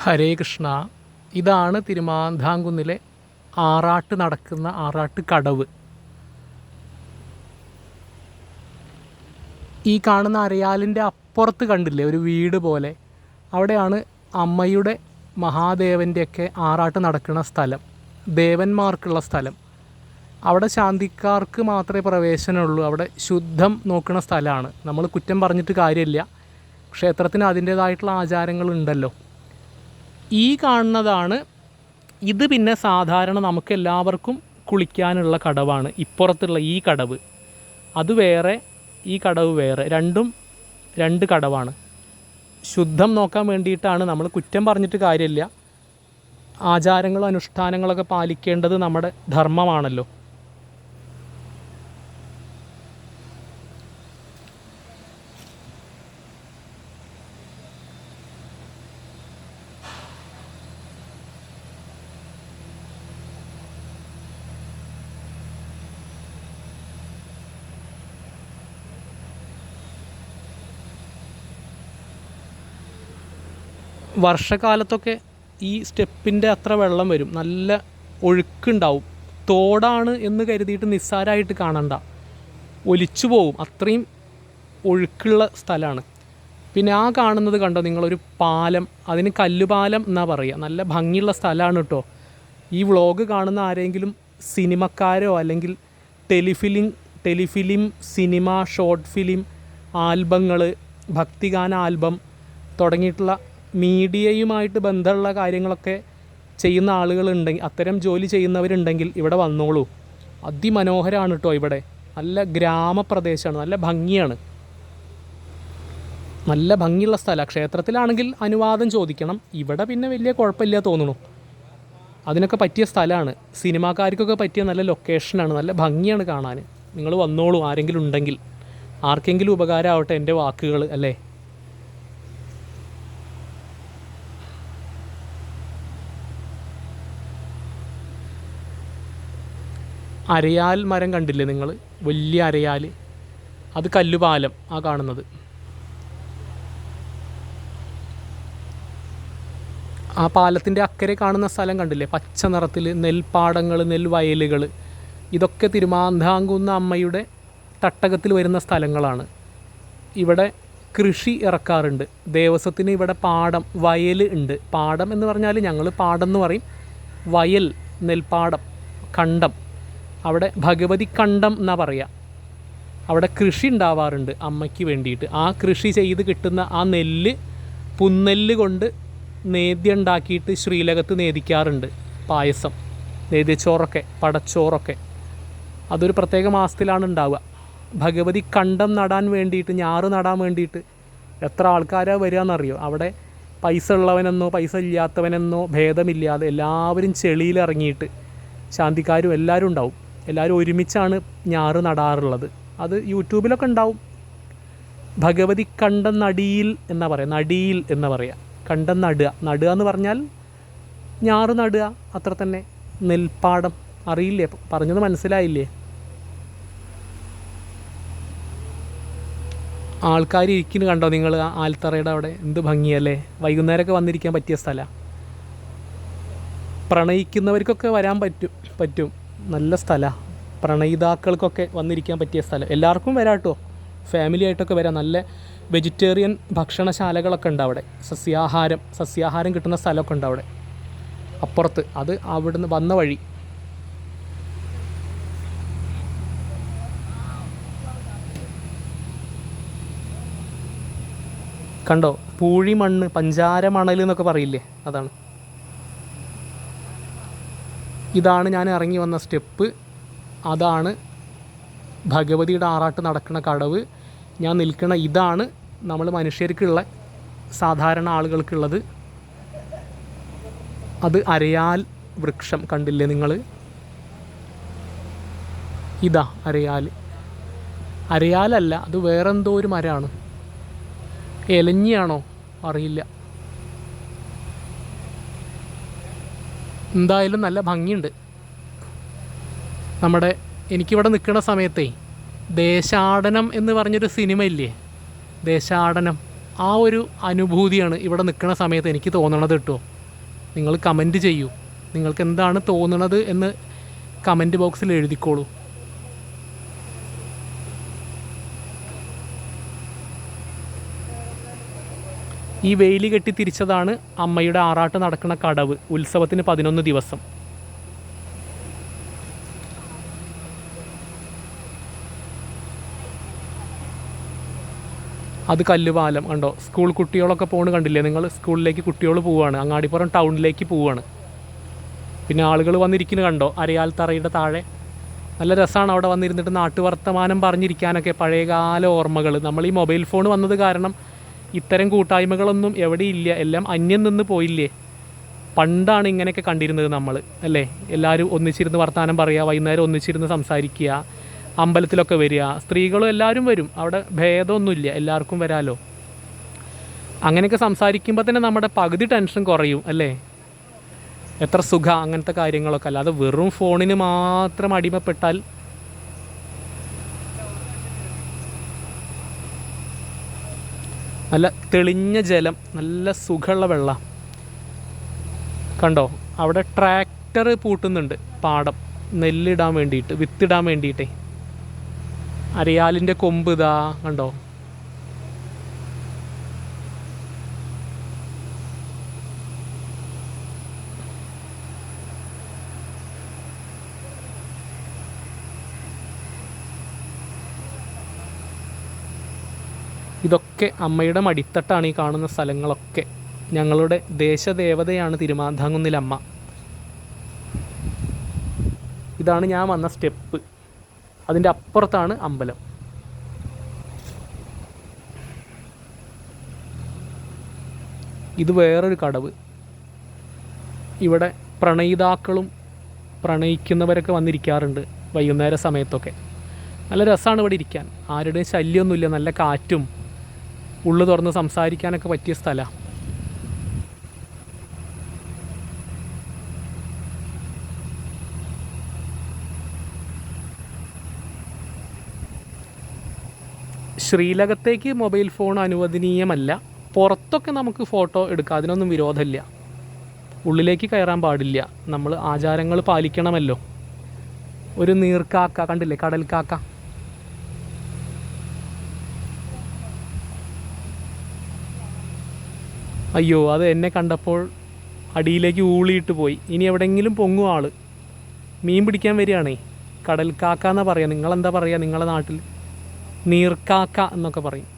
ഹരേ കൃഷ്ണ. ഇതാണ് തിരുമാന്താംകുന്നിലെ ആറാട്ട് നടക്കുന്ന ആറാട്ട് കടവ്. ഈ കാണുന്ന അരയാലിന്റെ അപ്പുറത്ത് കണ്ടില്ലേ? ഒരു വീട് പോലെ. അവിടെയാണ് അമ്മയുടെ മഹാദേവന്റെയൊക്കെ ആറാട്ട് നടക്കുന്ന സ്ഥലം. ദേവന്മാർക്കുള്ള സ്ഥലം. അവിടെ ശാന്തിക്കാർക്ക് മാത്രമേ പ്രവേശനമുള്ളൂ. അവിടെ ശുദ്ധം നോക്കുന്ന സ്ഥലമാണ്. നമ്മൾ കുറ്റം പറഞ്ഞിട്ട് കാര്യമില്ല. ക്ഷേത്രത്തിന് അതിന്റേതായിട്ടുള്ള ആചാരങ്ങളുണ്ടല്ലോ. ഈ കാണുന്നതാണ് ഇത് പിന്നെ സാധാരണ നമുക്ക് എല്ലാവർക്കും കുളിക്കാനുള്ള കടവാണ്. ഇപ്പുറത്തുള്ള ഈ കടവ്. അത് വേറെ ഈ കടവ് വേറെ. രണ്ടും രണ്ട് കടവാണ്. ശുദ്ധം നോക്കാൻ വേണ്ടിയിട്ടാണ് നമ്മൾ കുറ്റം പറഞ്ഞിട്ട് കാര്യമില്ല. ആചാരങ്ങളും അനുഷ്ഠാനങ്ങളൊക്കെ പാലിക്കേണ്ടത് നമ്മുടെ ധർമ്മമാണല്ലോ. വർഷകാലത്തൊക്കെ ഈ സ്റ്റെപ്പിന്റെ അത്ര വെള്ളം വരും. നല്ല ഒഴുക്കുണ്ടാവും. തോടാണ് എന്ന് കരുതിയിട്ട് നിസ്സാരമായിട്ട് കാണണ്ട. ഒലിച്ചു പോവും. അത്രയും ഒഴുക്കുള്ള സ്ഥലമാണ്. പിന്നെ ആ കാണുന്നത് കണ്ടോ? നിങ്ങളൊരു പാലം അതിന് കല്ലുപാലം എന്നാ പറയുക. നല്ല ഭംഗിയുള്ള സ്ഥലമാണ് കേട്ടോ. ഈ വ്ളോഗ് കാണുന്ന ആരെങ്കിലും സിനിമക്കാരോ അല്ലെങ്കിൽ telefilm telefilm cinema short film ആൽബങ്ങൾ ഭക്തിഗാന ആൽബം തുടങ്ങിയിട്ടുള്ള മീഡിയയുമായിട്ട് ബന്ധമുള്ള കാര്യങ്ങളൊക്കെ ചെയ്യുന്ന ആളുകളുണ്ടെങ്കിൽ അത്തരം ജോലി ചെയ്യുന്നവരുണ്ടെങ്കിൽ ഇവിടെ വന്നോളൂ. അതിമനോഹരമാണ് കേട്ടോ ഇവിടെ. നല്ല ഗ്രാമപ്രദേശമാണ് നല്ല ഭംഗിയാണ്. നല്ല ഭംഗിയുള്ള സ്ഥലമാണ് ക്ഷേത്രത്തിലാണെങ്കിൽ അനുവാദം ചോദിക്കണം. ഇവിടെ പിന്നെ വലിയ കുഴപ്പമില്ല തോന്നുന്നു. അതിനൊക്കെ പറ്റിയ സ്ഥലമാണ്. സിനിമാക്കാർക്കൊക്കെ പറ്റിയ നല്ല ലൊക്കേഷനാണ്. നല്ല ഭംഗിയാണ് കാണാൻ. നിങ്ങൾ വന്നോളൂ ആരെങ്കിലും ഉണ്ടെങ്കിൽ. ആർക്കെങ്കിലും ഉപകാരമാവട്ടെ എന്റെ വാക്കുകൾ അല്ലേ? അരയാൽ മരം കണ്ടില്ലേ നിങ്ങൾ വലിയ അരയാൽ. അത് കല്ലുപാലം ആ കാണുന്നത്. ആ പാലത്തിന്റെ അക്കരെ കാണുന്ന സ്ഥലം കണ്ടില്ലേ? പച്ച നിറത്തിൽ നെൽപ്പാടങ്ങൾ നെൽവയലുകൾ ഇതൊക്കെ തിരുമാന്താങ്കുന്ന അമ്മയുടെ തട്ടകത്തിൽ വരുന്ന സ്ഥലങ്ങളാണ്. ഇവിടെ കൃഷി ഇറക്കാറുണ്ട്. ദേവസ്വത്തിന് ഇവിടെ പാടം വയൽ ഉണ്ട്. പാടം എന്ന് പറഞ്ഞാൽ ഞങ്ങൾ പാടം എന്ന് പറയും. വയൽ നെൽപ്പാടം കണ്ടം. അവിടെ ഭഗവതി കണ്ടം എന്നാ പറയുക അവിടെ കൃഷി ഉണ്ടാവാറുണ്ട് അമ്മയ്ക്ക് വേണ്ടിയിട്ട്. ആ കൃഷി ചെയ്ത് കിട്ടുന്ന ആ നെല്ല് പുന്നെല്ല് കൊണ്ട് നേദ്യം ഉണ്ടാക്കിയിട്ട് ശ്രീലകത്ത് നേദിക്കാറുണ്ട് പായസം. നേദ്യച്ചോറൊക്കെ പടച്ചോറൊക്കെ. അതൊരു പ്രത്യേക മാസത്തിലാണ് ഉണ്ടാവുക. ഭഗവതി കണ്ടം നടാൻ വേണ്ടിയിട്ട് ഞാറ് നടാൻ വേണ്ടിയിട്ട് എത്ര ആൾക്കാരാണ് വരിക എന്നറിയോ? അവിടെ പൈസ ഉള്ളവനെന്നോ പൈസ ഇല്ലാത്തവനെന്നോ ഭേദമില്ലാതെ എല്ലാവരും ചെളിയിലിറങ്ങിയിട്ട് ശാന്തിക്കാരും എല്ലാവരും ഉണ്ടാവും. എല്ലാവരും ഒരുമിച്ചാണ് ഞാറ് നടാറുള്ളത്. അത് യൂട്യൂബിലൊക്കെ ഉണ്ടാവും. ഭഗവതി കണ്ട നടിയിൽ എന്നാ പറയുക നടിയിൽ എന്ന് പറയുക കണ്ട നടുക നടുക എന്ന് പറഞ്ഞാൽ ഞാറ് നടുക അത്ര തന്നെ നെൽപ്പാടം. അറിയില്ലേ? പറഞ്ഞത് മനസ്സിലായില്ലേ? ആൾക്കാർ ഇരിക്കുന്നു കണ്ടോ നിങ്ങൾ? ആൽത്തറയുടെ അവിടെ. എന്ത് ഭംഗിയല്ലേ? വൈകുന്നേരമൊക്കെ വന്നിരിക്കാൻ പറ്റിയ സ്ഥലമാണ് പ്രണയിക്കുന്നവർക്കൊക്കെ വരാൻ പറ്റും പറ്റും. നല്ല സ്ഥലമാണ് പ്രണയിതാക്കൾക്കൊക്കെ വന്നിരിക്കാൻ പറ്റിയ സ്ഥലം. എല്ലാവർക്കും വരാം കേട്ടോ. ഫാമിലി ആയിട്ടൊക്കെ വരാം. നല്ല വെജിറ്റേറിയൻ ഭക്ഷണശാലകളൊക്കെ ഉണ്ട് അവിടെ. സസ്യാഹാരം സസ്യാഹാരം കിട്ടുന്ന സ്ഥലമൊക്കെ ഉണ്ട് അവിടെ. അപ്പുറത്ത്. അത് അവിടുന്ന് വന്ന വഴി. കണ്ടോ? പൂഴി മണ്ണ് പഞ്ചാര മണൽ എന്നൊക്കെ പറയില്ലേ? അതാണ്. ഇതാണ് ഞാൻ ഇറങ്ങി വന്ന സ്റ്റെപ്പ്. അതാണ് ഭഗവതിയുടെ ആറാട്ട് നടക്കുന്ന കടവ്. ഞാൻ നിൽക്കുന്ന ഇതാണ് നമ്മൾ മനുഷ്യർക്കുള്ള സാധാരണ ആളുകൾക്കുള്ളത്. അത് അരയാൽ വൃക്ഷം കണ്ടില്ലേ നിങ്ങൾ? ഇതാ അരയാൽ. അരയാലല്ല അത് വേറെന്തോ ഒരു മരമാണ്. എലഞ്ഞിയാണോ? അറിയില്ല. എന്തായാലും നല്ല ഭംഗിയുണ്ട്. നമ്മുടെ എനിക്കിവിടെ നിൽക്കുന്ന സമയത്തേ ദേശാടനം എന്ന് പറഞ്ഞൊരു സിനിമ ഇല്ലേ ദേശാടനം. ആ ഒരു അനുഭൂതിയാണ് ഇവിടെ നിൽക്കുന്ന സമയത്ത് എനിക്ക് തോന്നണത് കേട്ടോ. നിങ്ങൾ കമന്റ് ചെയ്യൂ. നിങ്ങൾക്ക് എന്താണ് തോന്നണത് എന്ന് കമന്റ് ബോക്സിൽ എഴുതിക്കോളൂ. ഈ വേലി കെട്ടി തിരിച്ചതാണ് അമ്മയുടെ ആറാട്ട് നടക്കുന്ന കടവ് ഉത്സവത്തിന് പതിനൊന്ന് ദിവസം. അത് കല്ലുപാലം കണ്ടോ? സ്കൂൾ കുട്ടികളൊക്കെ പോണ് കണ്ടില്ലേ? നിങ്ങൾ സ്കൂളിലേക്ക് കുട്ടികൾ പോവുകയാണ് അങ്ങാടിപ്പുറം ടൗണിലേക്ക് പോവുകയാണ് പിന്നെ ആളുകൾ വന്നിരിക്കുന്നു കണ്ടോ? അരയാൽ തറയുടെ താഴെ. നല്ല രസമാണ് അവിടെ വന്നിരുന്നിട്ട് നാട്ടുവർത്തമാനം പറഞ്ഞിരിക്കാനൊക്കെ പഴയകാല ഓർമ്മകൾ. നമ്മൾ ഈ മൊബൈൽ ഫോൺ വന്നത് കാരണം ഇത്തരം കൂട്ടായ്മകളൊന്നും എവിടെയില്ല എല്ലാം അന്യം നിന്ന് പോയില്ലേ? പണ്ടാണ് ഇങ്ങനെയൊക്കെ കണ്ടിരുന്നത് നമ്മൾ അല്ലേ? എല്ലാവരും ഒന്നിച്ചിരുന്ന് വർത്തമാനം പറയുക വൈകുന്നേരം ഒന്നിച്ചിരുന്ന് സംസാരിക്കുക അമ്പലത്തിലൊക്കെ വരിക. സ്ത്രീകളും എല്ലാവരും വരും. അവിടെ ഭേദമൊന്നുമില്ല. എല്ലാവർക്കും വരാലോ. അങ്ങനെയൊക്കെ സംസാരിക്കുമ്പോൾ തന്നെ നമ്മുടെ പകുതി ടെൻഷൻ കുറയും അല്ലേ? എത്ര സുഖ അങ്ങനത്തെ കാര്യങ്ങളൊക്കെ. അല്ലാതെ വെറും ഫോണിന് മാത്രം അടിമപ്പെട്ടാൽ നല്ല തെളിഞ്ഞ ജലം നല്ല സുഖമുള്ള വെള്ളം. കണ്ടോ? അവിടെ ട്രാക്ടർ പൂട്ടുന്നുണ്ട് പാടം. നെല്ലിടാൻ വേണ്ടിയിട്ട് വിത്തിടാൻ വേണ്ടിയിട്ടേ. അരയാലിന്റെ കൊമ്പ് ഇതാ കണ്ടോ? ഇതൊക്കെ അമ്മയുടെ മടിത്തട്ടാണ് ഈ കാണുന്ന സ്ഥലങ്ങളൊക്കെ. ഞങ്ങളുടെ ദേശദേവതയാണ് തിരുമാന്താങ്കുന്നിലമ്മ ഇതാണ് ഞാൻ വന്ന സ്റ്റെപ്പ്. അതിന്റെ അപ്പുറത്താണ് അമ്പലം. ഇത് വേറൊരു കടവ്. ഇവിടെ പ്രണയിതാക്കളും പ്രണയിക്കുന്നവരൊക്കെ വന്നിരിക്കാറുണ്ട് വൈകുന്നേര സമയത്തൊക്കെ. നല്ല രസമാണ് ഇവിടെ ഇരിക്കാൻ. ആരുടെയും ശല്യമൊന്നുമില്ല. നല്ല കാറ്റും ഉള്ളു തുറന്ന് സംസാരിക്കാനൊക്കെ പറ്റിയ സ്ഥലമാണ് ശ്രീലകത്തേക്ക് മൊബൈൽ ഫോൺ അനുവദനീയമല്ല. പുറത്തൊക്കെ നമുക്ക് ഫോട്ടോ എടുക്കാം. അതിനൊന്നും വിരോധമില്ല. ഉള്ളിലേക്ക് കയറാൻ പാടില്ല. നമ്മൾ ആചാരങ്ങൾ പാലിക്കണമല്ലോ. ഒരു നീർക്കാക്ക കണ്ടില്ലേ? കടൽക്കാക്ക. അയ്യോ അത് എന്നെ കണ്ടപ്പോൾ അടിയിലേക്ക് ഊളിയിട്ട് പോയി. ഇനി എവിടെയെങ്കിലും പൊങ്ങും ആൾ മീൻ പിടിക്കാൻ വരികയാണേ. കടൽ കാക്ക എന്നാ പറയാ. നിങ്ങളെന്താ പറയുക നിങ്ങളുടെ നാട്ടിൽ നീർക്കാക്ക എന്നൊക്കെ പറയും.